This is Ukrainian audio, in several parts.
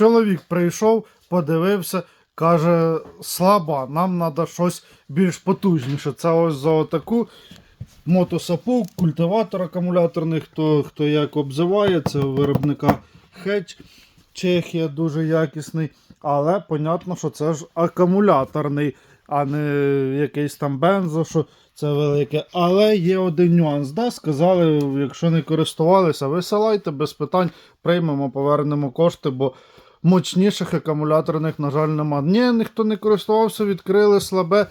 Чоловік прийшов, подивився, каже, слаба, нам треба щось більш потужніше. Це ось за таку мотосапу, культиватор акумуляторний, хто, хто як обзиває, це виробника Hedge. Чехія дуже якісний. Але понятно, що це ж акумуляторний, а не якийсь там бензо, що це велике. Але є один нюанс. Да? Сказали, якщо не користувалися, висилайте без питань, приймемо, повернемо кошти, бо мощніших акумуляторних, на жаль, нема. Ні, ніхто не користувався, відкрили слабе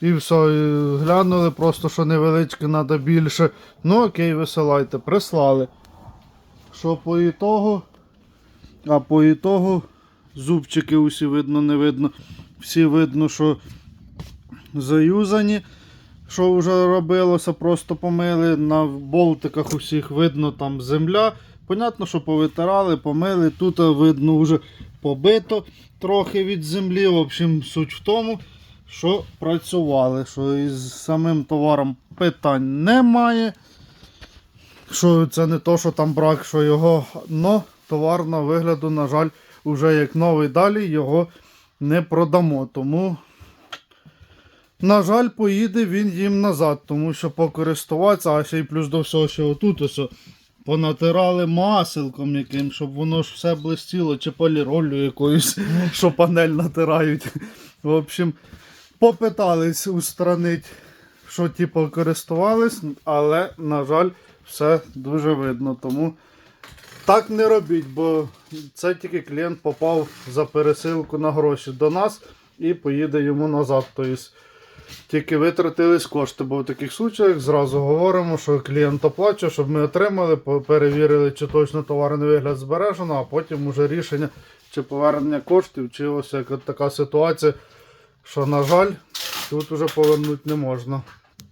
і все. І глянули просто, що невеличке, треба більше. Ну окей, висилайте, прислали. Що по ітогу? А по ітогу зубчики усі видно, не видно. Всі видно, що заюзані. Що вже робилося, просто помили. На болтиках усіх видно там земля. Понятно, що повитирали, помили. Тут видно вже побито трохи від землі. В общем, суть в тому, що працювали, що із самим товаром питань немає. Що це не то, що там брак, що його, но товарного вигляду, на жаль, уже як новий далі його не продамо. Тому, на жаль, поїде він їм назад, тому що покористуватися, а ще й плюс до всього, що отут ось понатирали маселком яким, щоб воно ж все блистіло, чи поліролью якоюсь, що панель натирають. В общем, попитались устранити, що типу користувались, але, на жаль, все дуже видно. Тому так не робіть, бо це тільки клієнт попав за пересилку на гроші до нас і поїде йому назад. Тобто тільки витратились кошти, бо в таких случаях зразу говоримо, що клієнт оплачує, щоб ми отримали, перевірили, чи точно товарний вигляд збережено, а потім уже рішення, чи повернення коштів, чи ось така ситуація, що, на жаль, тут уже повернути не можна.